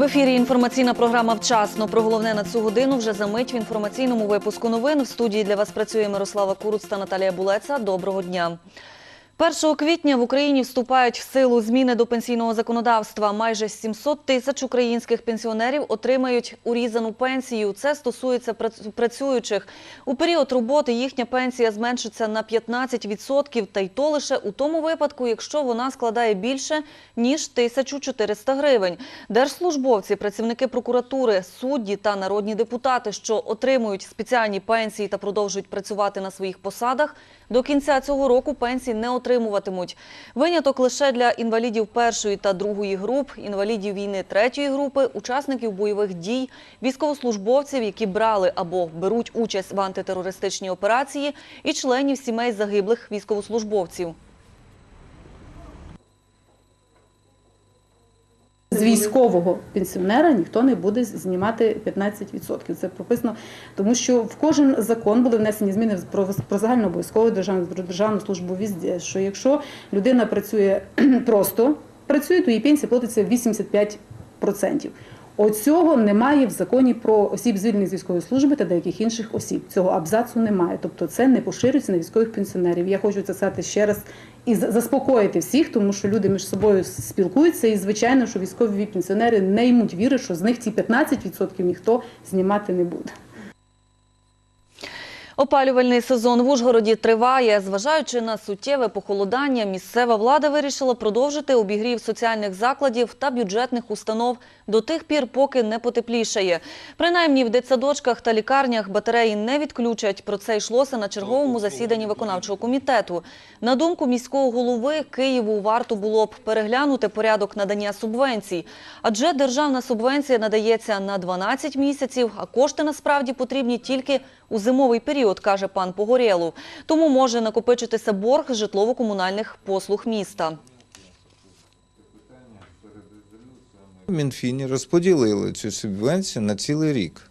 В ефірі інформаційна програма Вчасно. Про головне на цю годину вже за мить в інформаційному випуску новин. В студії для вас працює Мирослава Куруц та Наталія Булеца. Доброго дня. 1 квітня в Україні вступають в силу зміни до пенсійного законодавства. Майже 700 тисяч українських пенсіонерів отримають урізану пенсію. Це стосується працюючих. У період роботи їхня пенсія зменшиться на 15%, та й то лише у тому випадку, якщо вона складає більше ніж 1400 гривень. Держслужбовці, працівники прокуратури, судді та народні депутати, що отримують спеціальні пенсії та продовжують працювати на своїх посадах, до кінця цього року пенсії не отримуватимуть. Виняток лише для інвалідів першої та другої груп, інвалідів війни третьої групи, учасників бойових дій, військовослужбовців, які брали або беруть участь в антитерористичній операції, і членів сімей загиблих військовослужбовців. З військового пенсіонера ніхто не буде знімати 15%. Це прописано, тому що в кожен закон були внесені зміни про, про загальнообов'язкову державну про державну службу візді, що якщо людина працює просто працює, то її пенсія платиться 85%. Оцього немає в законі про осіб звільнених з військової служби та деяких інших осіб. Цього абзацу немає. Тобто це не поширюється на військових пенсіонерів. Я хочу це сказати ще раз і заспокоїти всіх, тому що люди між собою спілкуються, і звичайно, що військові пенсіонери не ймуть віри, що з них ці 15% ніхто знімати не буде. Опалювальний сезон в Ужгороді триває. Зважаючи на суттєве похолодання, місцева влада вирішила продовжити обігрів соціальних закладів та бюджетних установ до тих пір, поки не потеплішає. Принаймні в дитсадочках та лікарнях батареї не відключать. Про це йшлося на черговому засіданні виконавчого комітету. На думку міського голови, Києву варто було б переглянути порядок надання субвенцій. Адже державна субвенція надається на 12 місяців, а кошти насправді потрібні тільки у зимовий період, каже пан Погорєлов. Тому може накопичитися борг житлово-комунальних послуг міста. В Мінфіні розподілили цю субвенцію на цілий рік.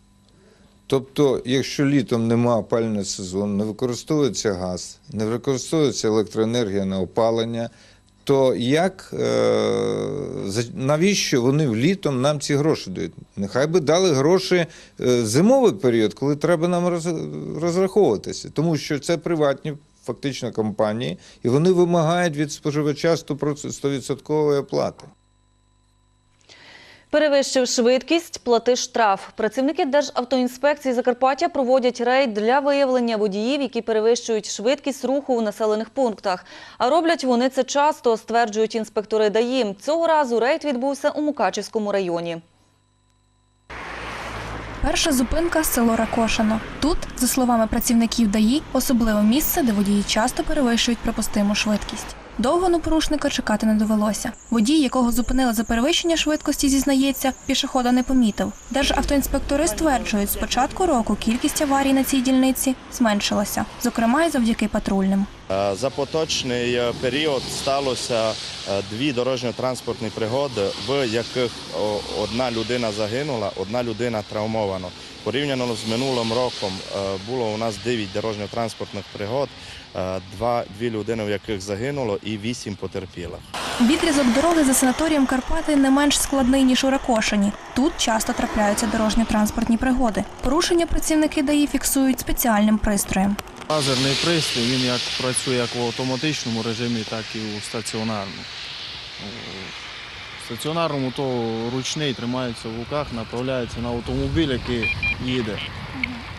Тобто, якщо літом нема опалювального сезону, не використовується газ, не використовується електроенергія на опалення, то як, е, навіщо вони влітом нам ці гроші дають? Нехай би дали гроші е, зимовий період, коли треба нам розраховуватися, тому що це приватні фактично компанії, і вони вимагають від споживача 100% 100% оплати. Перевищив швидкість, плати штраф. Працівники Державтоінспекції Закарпаття проводять рейд для виявлення водіїв, які перевищують швидкість руху у населених пунктах. А роблять вони це часто, стверджують інспектори ДАІ. Цього разу рейд відбувся у Мукачівському районі. Перша зупинка село Ракошино. Тут, за словами працівників ДАІ, особливе місце, де водії часто перевищують припустиму швидкість. Довго на порушника чекати не довелося. Водій, якого зупинили за перевищення швидкості, зізнається, пішохода не помітив. Державтоінспектори стверджують, з початку року кількість аварій на цій дільниці зменшилася, зокрема й завдяки патрульним. Е, За поточний е, період сталося е, дві дорожньо-транспортні пригоди, в яких одна людина загинула, одна людина травмована. Порівняно з минулим роком було у нас 9 дорожньо-транспортних пригод, дві людини, в яких загинуло, і вісім потерпілих. Відрізок дороги за санаторієм Карпати не менш складний, ніж у Ракошині. Тут часто трапляються дорожньо-транспортні пригоди. Порушення працівники ДАІ фіксують спеціальним пристроєм. Лазерний пристрій він як працює як в автоматичному режимі, так і у стаціонарному. У стаціонарному то ручний тримається в руках, направляється на автомобіль, який їде.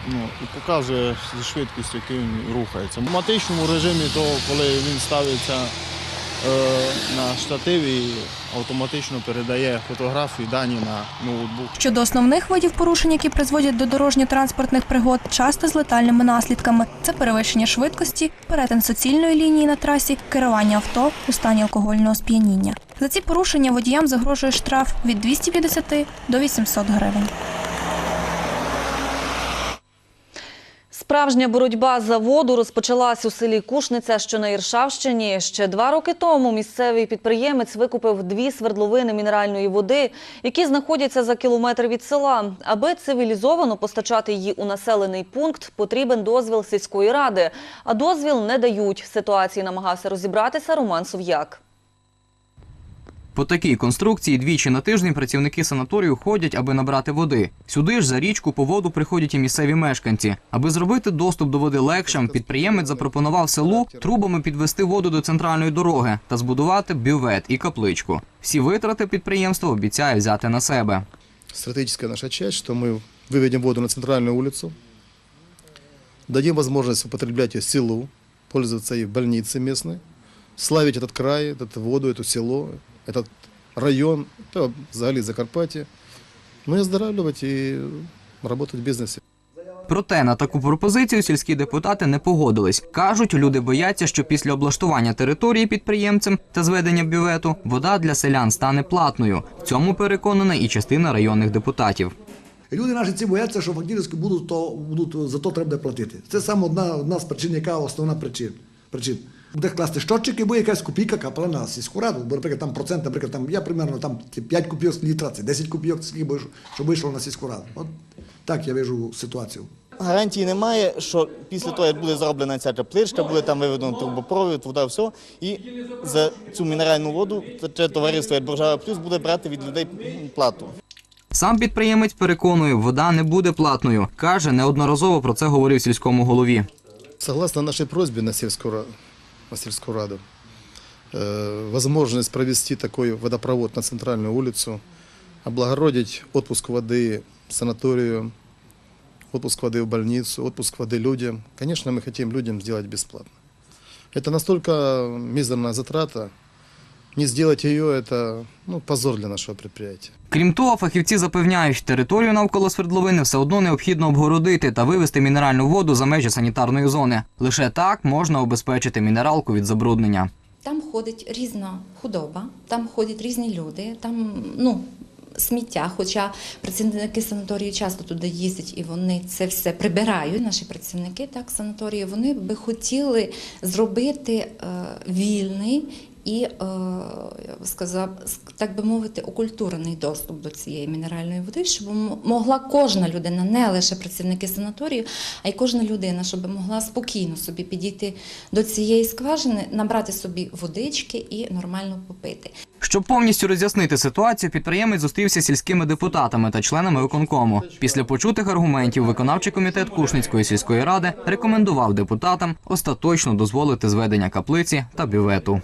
Ну, і показує зі швидкістю, якою він рухається. В автоматичному режимі, то коли він ставиться е, на штатив і автоматично передає фотографії, дані на ноутбук. Щодо основних видів порушень, які призводять до дорожньо-транспортних пригод, часто з летальними наслідками. Це перевищення швидкості, перетин суцільної лінії на трасі, керування авто у стані алкогольного сп'яніння. За ці порушення водіям загрожує штраф від 250 до 800 гривень. Справжня боротьба за воду розпочалась у селі Кушниця, що на Іршавщині. Ще два роки тому місцевий підприємець викупив дві свердловини мінеральної води, які знаходяться за кілометр від села. Аби цивілізовано постачати її у населений пункт, потрібен дозвіл сільської ради. А дозвіл не дають. В ситуації намагався розібратися Роман Сов'як. По такій конструкції двічі на тиждень працівники санаторію ходять, аби набрати води. Сюди ж за річку по воду приходять і місцеві мешканці. Аби зробити доступ до води легшим, підприємець запропонував селу трубами підвести воду до центральної дороги та збудувати бювет і капличку. Всі витрати підприємство обіцяє взяти на себе. стратегическая наша часть, что мы выведем воду на центральную улицу, дадим возможность употреблять ее селу, пользоваться ей в больнице местной, славить этот край, эту воду, это село, этот район, это взагалі Закарпаття, ну и оздоравливать и работать в бизнесе. Проте на таку пропозицію сільські депутати не погодились. кажуть, люди бояться, що після облаштування території підприємцем та зведення бювету вода для селян стане платною. В цьому переконана і частина районних депутатів. Люди наші ці бояться, що фактично будуть, то, будуть за то треба платити. Це саме одна, одна з причин, яка основна причин. причин. Буде класти щотчик і буде якась копійка капала на сільську раду. Бо, наприклад, там процент, наприклад, там я примерно там 5 копійок з літра, це 10 копійок, скільки щоб вийшло на сільську раду. От так я вижу ситуацію. Гарантії немає, що після того, як буде зроблена ця тепличка, буде там виведено трубопровід, вода, все. І за цю мінеральну воду це товариство як Боржава Плюс буде брати від людей плату. Сам підприємець переконує, вода не буде платною. каже, неодноразово про це говорив сільському голові. Согласно нашей просьбе на сельскую, ра- на сельскую раду, э, возможность провести такой водопровод на центральную улицу, облагородить отпуск воды в санаторию, отпуск воды в больницу, отпуск воды людям. Конечно, мы хотим людям сделать бесплатно. Это настолько мизерная затрата. не сделать ее – это ну, позор для нашего предприятия. Крім того, фахівці запевняють, територію навколо свердловини все одно необхідно обгородити та вивести мінеральну воду за межі санітарної зони. Лише так можна обезпечити мінералку від забруднення. Там ходить різна худоба, там ходять різні люди, там ну, сміття. Хоча працівники санаторію часто туди їздять і вони це все прибирають. Наші працівники так санаторії вони би хотіли зробити е, вільний. І е, сказав, ск- так би мовити, окультурений доступ до цієї мінеральної води, щоб могла кожна людина, не лише працівники санаторію, а й кожна людина, щоб могла спокійно собі підійти до цієї скважини, набрати собі водички і нормально попити. Щоб повністю роз'яснити ситуацію, підприємець зустрівся з сільськими депутатами та членами виконкому. Після почутих аргументів виконавчий комітет Кушницької сільської ради рекомендував депутатам остаточно дозволити зведення каплиці та бювету.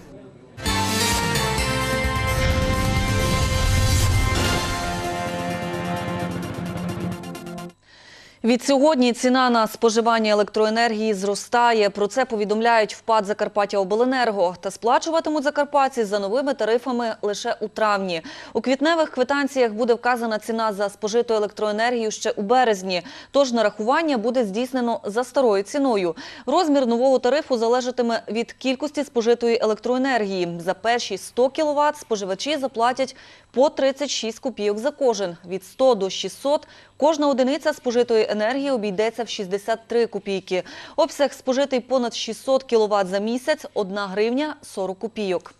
Від сьогодні ціна на споживання електроенергії зростає. Про це повідомляють в ПАД Закарпаття Обленерго. Та сплачуватимуть закарпатці за новими тарифами лише у травні. У квітневих квитанціях буде вказана ціна за спожиту електроенергію ще у березні. Тож нарахування буде здійснено за старою ціною. Розмір нового тарифу залежатиме від кількості спожитої електроенергії. За перші 100 кВт споживачі заплатять по 36 копійок за кожен. Від 100 до 600 кожна одиниця спожитої енергії обійдеться в 63 копійки. Обсяг спожитий понад 600 кВт за місяць – 1 гривня 40 копійок.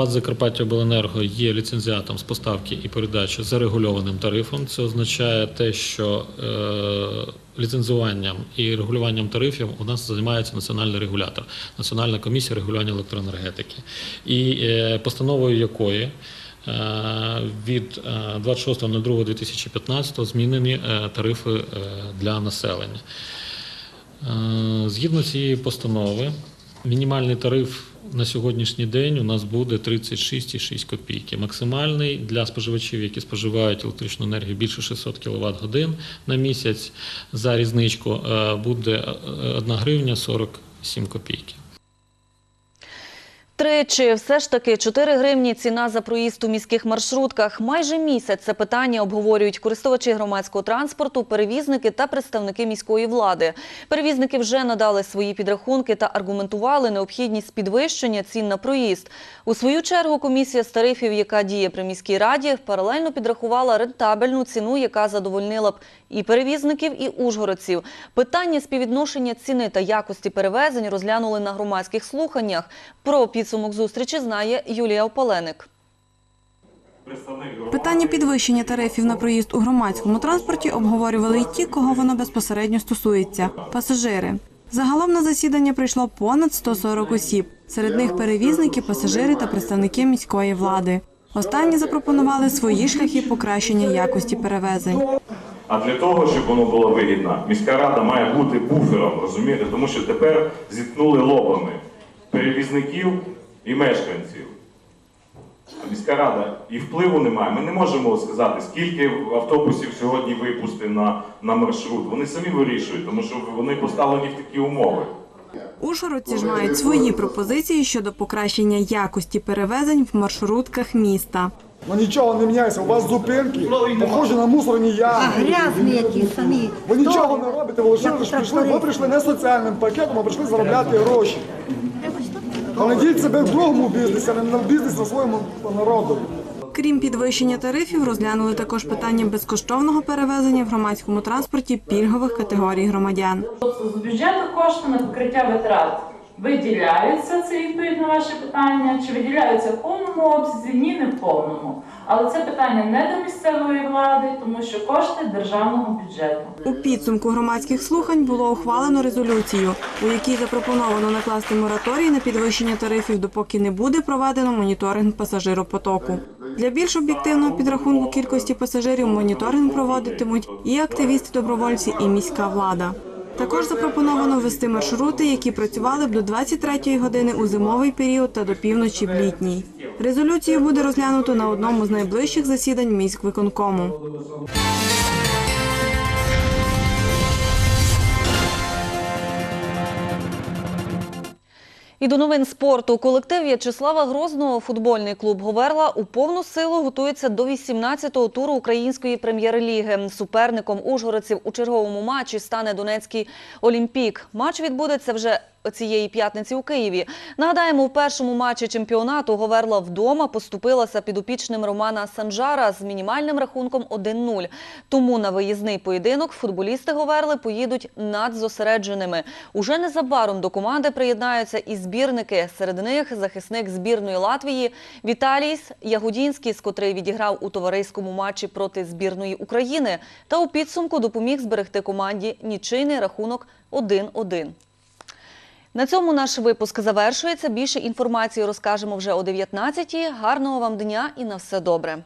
ПАД «Закарпаттяобленерго» є ліцензіатом з поставки і передачі за регульованим тарифом. Це означає те, що е, ліцензуванням і регулюванням тарифів у нас займається національний регулятор, Національна комісія регулювання електроенергетики, і е, постановою якої від е, 26.02.2015 змінені е, тарифи е, для населення. Е, Згідно цієї постанови, мінімальний тариф на сьогоднішній день у нас буде 36,6 копійки. Максимальний для споживачів, які споживають електричну енергію більше 600 кВт годин на місяць за різничку, е, буде 1 гривня 47 копійки. Тричі все ж таки 4 гривні ціна за проїзд у міських маршрутках. Майже місяць це питання обговорюють користувачі громадського транспорту, перевізники та представники міської влади. Перевізники вже надали свої підрахунки та аргументували необхідність підвищення цін на проїзд. У свою чергу комісія з тарифів, яка діє при міській раді, паралельно підрахувала рентабельну ціну, яка задовольнила б і перевізників, і ужгородців. Питання співвідношення ціни та якості перевезень розглянули на громадських слуханнях. Про підсумок зустрічі знає Юлія Ополеник. Питання підвищення тарифів на проїзд у громадському транспорті обговорювали й ті, кого воно безпосередньо стосується пасажири. Загалом на засідання прийшло понад 140 осіб. Серед них перевізники, пасажири та представники міської влади. Останні запропонували свої шляхи покращення якості перевезень. А для того, щоб воно було вигідно, міська рада має бути буфером, розумієте? Тому що тепер зіткнули лобами перевізників і мешканців. Міська рада і впливу немає. Ми не можемо сказати, скільки автобусів сьогодні випусти на, на маршрут. Вони самі вирішують, тому що вони поставлені в такі умови. Ужгородці ж мають свої пропозиції щодо покращення якості перевезень в маршрутках міста. Ну нічого не міняється. У вас зупинки похожі на мусорні ями. Грязні які самі. Ви нічого не робите, ви лише прийшли. Ви прийшли не соціальним пакетом, а прийшли заробляти гроші. Понайдіть себе в другому бізнесі, а не в бізнесі на своєму народу. Крім підвищення тарифів, розглянули також питання безкоштовного перевезення в громадському транспорті пільгових категорій громадян. З бюджету кошти на покриття витрат виділяються, це відповідь на ваше питання. Чи виділяються в повному обсязі? Ні, не в повному. Але це питання не до місцевої влади, тому що кошти державного бюджету. У підсумку громадських слухань було ухвалено резолюцію, у якій запропоновано накласти мораторій на підвищення тарифів, допоки не буде проведено моніторинг пасажиропотоку. Для більш об'єктивного підрахунку кількості пасажирів моніторинг проводитимуть і активісти-добровольці, і міська влада. Також запропоновано ввести маршрути, які працювали б до 23-ї години у зимовий період та до півночі в літній. Резолюцію буде розглянуто на одному з найближчих засідань міськвиконкому. І до новин спорту. Колектив В'ячеслава Грозного футбольний клуб Говерла у повну силу готується до 18-го туру української прем'єр-ліги. Суперником ужгородців у черговому матчі стане Донецький Олімпік. Матч відбудеться вже цієї п'ятниці у Києві. Нагадаємо, у першому матчі чемпіонату Говерла вдома поступилася підопічним Романа Санжара з мінімальним рахунком 1-0. Тому на виїзний поєдинок футболісти Говерли поїдуть надзосередженими. Уже незабаром до команди приєднаються і збірники. Серед них захисник збірної Латвії Віталійс Ягудінський, з котрий відіграв у товариському матчі проти збірної України, та у підсумку допоміг зберегти команді нічийний рахунок 1-1. На цьому наш випуск завершується. Більше інформації розкажемо вже о 19-й. Гарного вам дня і на все добре.